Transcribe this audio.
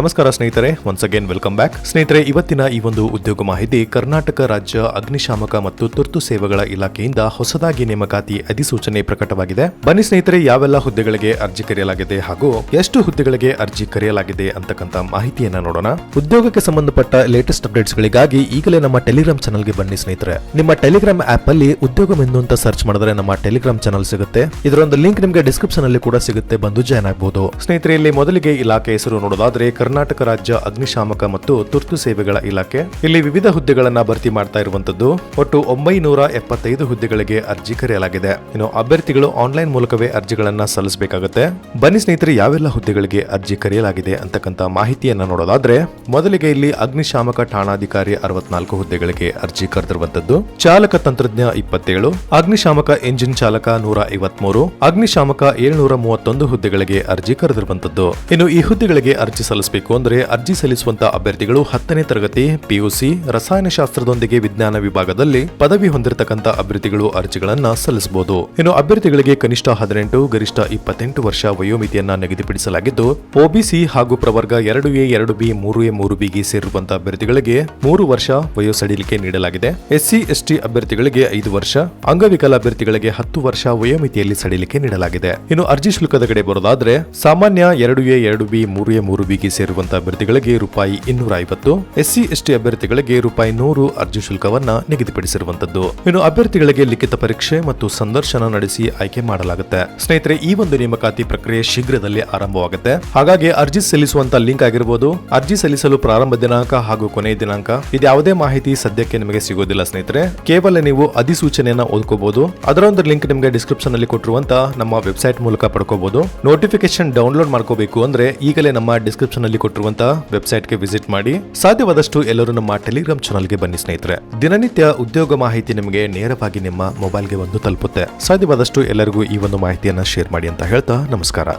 ನಮಸ್ಕಾರ ಸ್ನೇಹಿತರೆ once again welcome back ಸ್ನೇಹಿತರೆ, ಇವತ್ತಿನ ಈ ಒಂದು ಉದ್ಯೋಗ ಮಾಹಿತಿ ಕರ್ನಾಟಕ ರಾಜ್ಯ ಅಗ್ನಿಶಾಮಕ ಮತ್ತು ತುರ್ತು ಸೇವೆಗಳ ಇಲಾಖೆಯಿಂದ ಹೊಸದಾಗಿ ನೇಮಕಾತಿ ಅಧಿಸೂಚನೆ ಪ್ರಕಟವಾಗಿದೆ. ಬನ್ನಿ ಸ್ನೇಹಿತರೆ, ಯಾವೆಲ್ಲ ಹುದ್ದೆಗಳಿಗೆ ಅರ್ಜಿ ಕರೆಯಲಾಗಿದೆ ಹಾಗೂ ಎಷ್ಟು ಹುದ್ದೆಗಳಿಗೆ ಅರ್ಜಿ ಕರೆಯಲಾಗಿದೆ ಅಂತಕ್ಕಂಥ ಮಾಹಿತಿಯನ್ನ ನೋಡೋಣ. ಉದ್ಯೋಗಕ್ಕೆ ಸಂಬಂಧಪಟ್ಟ ಲೇಟೆಸ್ಟ್ ಅಪ್ಡೇಟ್ಸ್ ಗಳಿಗಾಗಿ ಈಗಲೇ ನಮ್ಮ ಟೆಲಿಗ್ರಾಮ್ ಚಾನಲ್ಗೆ ಬನ್ನಿ ಸ್ನೇಹಿತರೆ. ನಿಮ್ಮ ಟೆಲಿಗ್ರಾಮ್ ಆಪ್ ಅಲ್ಲಿ ಉದ್ಯೋಗ ಮೆನು ಅಂತ ಸರ್ಚ್ ಮಾಡಿದ್ರೆ ನಮ್ಮ ಟೆಲಿಗ್ರಾಮ್ ಚಾನಲ್ ಸಿಗುತ್ತೆ. ಇದರೊಂದು ಲಿಂಕ್ ನಿಮಗೆ ಡಿಸ್ಕ್ರಿಪ್ಷನ್ ಅಲ್ಲಿ ಕೂಡ ಸಿಗುತ್ತೆ. ಬಂದು ಜಾಯ್ನ್ ಆಗಬಹುದು ಸ್ನೇಹಿತರೆ, ಇಲ್ಲಿ ಮೊದಲಿಗೆ ಇಲಾಖೆ ಹೆಸರು ನೋಡೋದಾದ್ರೆ ಕರ್ನಾಟಕ ರಾಜ್ಯ ಅಗ್ನಿಶಾಮಕ ಮತ್ತು ತುರ್ತು ಸೇವೆಗಳ ಇಲಾಖೆ. ಇಲ್ಲಿ ವಿವಿಧ ಹುದ್ದೆಗಳನ್ನು ಭರ್ತಿ ಮಾಡ್ತಾ ಇರುವಂತದ್ದು ಒಟ್ಟು ಒಂಬೈನೂರ ಎಪ್ಪತ್ತೈದು ಹುದ್ದೆಗಳಿಗೆ ಅರ್ಜಿ ಕರೆಯಲಾಗಿದೆ. ಇನ್ನು ಅಭ್ಯರ್ಥಿಗಳು ಆನ್ಲೈನ್ ಮೂಲಕವೇ ಅರ್ಜಿಗಳನ್ನ ಸಲ್ಲಿಸಬೇಕಾಗುತ್ತೆ. ಬನ್ನಿ ಸ್ನೇಹಿತರೆ, ಯಾವೆಲ್ಲ ಹುದ್ದೆಗಳಿಗೆ ಅರ್ಜಿ ಕರೆಯಲಾಗಿದೆ ಅಂತಕ್ಕಂಥ ಮಾಹಿತಿಯನ್ನ ನೋಡೋದಾದ್ರೆ, ಮೊದಲಿಗೆ ಇಲ್ಲಿ ಅಗ್ನಿಶಾಮಕ ಠಾಣಾಧಿಕಾರಿ ಅರವತ್ನಾಲ್ಕು ಹುದ್ದೆಗಳಿಗೆ ಅರ್ಜಿ ಕರೆದಿರುವಂತದ್ದು. ಚಾಲಕ ತಂತ್ರಜ್ಞ ಇಪ್ಪತ್ತೇಳು, ಅಗ್ನಿಶಾಮಕ ಎಂಜಿನ್ ಚಾಲಕ ನೂರ ಐವತ್ಮೂರು, ಅಗ್ನಿಶಾಮಕ ಏಳ್ನೂರ ಮೂವತ್ತೊಂದು ಹುದ್ದೆಗಳಿಗೆ ಅರ್ಜಿ ಕರೆದಿರುವಂತದ್ದು. ಇನ್ನು ಈ ಹುದ್ದೆಗಳಿಗೆ ಅರ್ಜಿ ಸಲ್ಲಿಸಬೇಕು ಅಂದರೆ ಅರ್ಜಿ ಸಲ್ಲಿಸುವಂತ ಅಭ್ಯರ್ಥಿಗಳು ಹತ್ತನೇ ತರಗತಿ ಪಿಯುಸಿ ರಸಾಯನಶಾಸ್ತ್ರದೊಂದಿಗೆ ವಿಜ್ಞಾನ ವಿಭಾಗದಲ್ಲಿ ಪದವಿ ಹೊಂದಿರತಕ್ಕಂತ ಅಭ್ಯರ್ಥಿಗಳು ಅರ್ಜಿಗಳನ್ನ ಸಲ್ಲಿಸಬಹುದು. ಇನ್ನು ಅಭ್ಯರ್ಥಿಗಳಿಗೆ ಕನಿಷ್ಠ ಹದಿನೆಂಟು, ಗರಿಷ್ಠ ಇಪ್ಪತ್ತೆಂಟು ವರ್ಷ ವಯೋಮಿತಿಯನ್ನ ನಿಗದಿಪಡಿಸಲಾಗಿದ್ದು ಒಬಿಸಿ ಹಾಗೂ ಪ್ರವರ್ಗ ಎರಡು ಎ, ಎರಡು ಬಿ, ಮೂರು ಎ, ಮೂರು ಬಿಗೆ ಸೇರಿರುವಂತಹ ಅಭ್ಯರ್ಥಿಗಳಿಗೆ ಮೂರು ವರ್ಷ ವಯೋ ಸಡಿಲಿಕೆ ನೀಡಲಾಗಿದೆ ಎಸ್ಸಿ ಎಸ್ಟಿ ಅಭ್ಯರ್ಥಿಗಳಿಗೆ ಐದು ವರ್ಷ, ಅಂಗವಿಕಲ ಅಭ್ಯರ್ಥಿಗಳಿಗೆ ಹತ್ತು ವರ್ಷ ವಯೋಮಿತಿಯಲ್ಲಿ ಸಡಿಲಿಕೆ ನೀಡಲಾಗಿದೆ. ಇನ್ನು ಅರ್ಜಿ ಶುಲ್ಕದ ಕಡೆ ಬರೋದಾದ್ರೆ, ಸಾಮಾನ್ಯ ಎರಡು ಎ, ಎರಡು ಬಿ, ಮೂರು ಎ, ಮೂರು ಬಿಗೆ ಸೇರುವಂತಹ ಅಭ್ಯರ್ಥಿಗಳಿಗೆ ರೂಪಾಯಿ ಇನ್ನೂರ ಐವತ್ತು, ಎಸ್ಸಿ, ಎಸ್ಟಿ ಅಭ್ಯರ್ಥಿಗಳಿಗೆ ರೂಪಾಯಿ ನೂರು ಅರ್ಜಿ ಶುಲ್ಕವನ್ನ ನಿಗದಿಪಡಿಸಿರುವಂತದ್ದು. ಇನ್ನು ಅಭ್ಯರ್ಥಿಗಳಿಗೆ ಲಿಖಿತ ಪರೀಕ್ಷೆ ಮತ್ತು ಸಂದರ್ಶನ ನಡೆಸಿ ಆಯ್ಕೆ ಮಾಡಲಾಗುತ್ತೆ. ಸ್ನೇಹಿತರೆ, ಈ ಒಂದು ನೇಮಕಾತಿ ಪ್ರಕ್ರಿಯೆ ಶೀಘ್ರದಲ್ಲೇ ಆರಂಭವಾಗುತ್ತೆ. ಹಾಗಾಗಿ ಅರ್ಜಿ ಸಲ್ಲಿಸುವಂತ ಲಿಂಕ್ ಆಗಿರಬಹುದು ಅರ್ಜಿ ಸಲ್ಲಿಸಲು ಪ್ರಾರಂಭ ದಿನಾಂಕ ಹಾಗೂ ಕೊನೆಯ ದಿನಾಂಕ ಇದ್ಯಾವುದೇ ಮಾಹಿತಿ ಸದ್ಯಕ್ಕೆ ನಿಮಗೆ ಸಿಗೋದಿಲ್ಲ ಸ್ನೇಹಿತರೆ. ಕೇವಲ ನೀವು ಅಧಿಸೂಚನೆಯನ್ನ ಓದ್ಕೋಬಹುದು ಅದರ ಒಂದು ಲಿಂಕ್ ನಿಮಗೆ ಡಿಸ್ಕ್ರಿಪ್ಷನ್ ಅಲ್ಲಿ ಕೊಟ್ಟಿರುವಂತಹ ನಮ್ಮ ವೆಬ್ಸೈಟ್ ಮೂಲಕ ಪಡ್ಕೋಬಹುದು ನೋಟಿಫಿಕೇಶನ್ ಡೌನ್ಲೋಡ್ ಮಾಡ್ಕೋಬೇಕು ಅಂದ್ರೆ ಈಗಲೇ ನಮ್ಮ ಡಿಸ್ಕ್ರಿಪ್ಷನ್ ಅಲ್ಲಿ ಕೊಟ್ಟಿರುವಂತಹ ವೆಬ್ಸೈಟ್ಗೆ ವಿಸಿಟ್ ಮಾಡಿ. ಸಾಧ್ಯವಾದಷ್ಟು ಎಲ್ಲರೂ ನಮ್ಮ ಟೆಲಿಗ್ರಾಮ್ ಚಾನಲ್ಗೆ ಬನ್ನಿ ಸ್ನೇಹಿತರೆ. ದಿನನಿತ್ಯ ಉದ್ಯೋಗ ಮಾಹಿತಿ ನಿಮಗೆ ನೇರವಾಗಿ ನಿಮ್ಮ ಮೊಬೈಲ್ಗೆ ಒಂದು ತಲುಪುತ್ತೆ. ಸಾಧ್ಯವಾದಷ್ಟು ಎಲ್ಲರಿಗೂ ಈ ಒಂದು ಮಾಹಿತಿಯನ್ನ ಶೇರ್ ಮಾಡಿ ಅಂತ ಹೇಳ್ತಾ ನಮಸ್ಕಾರ.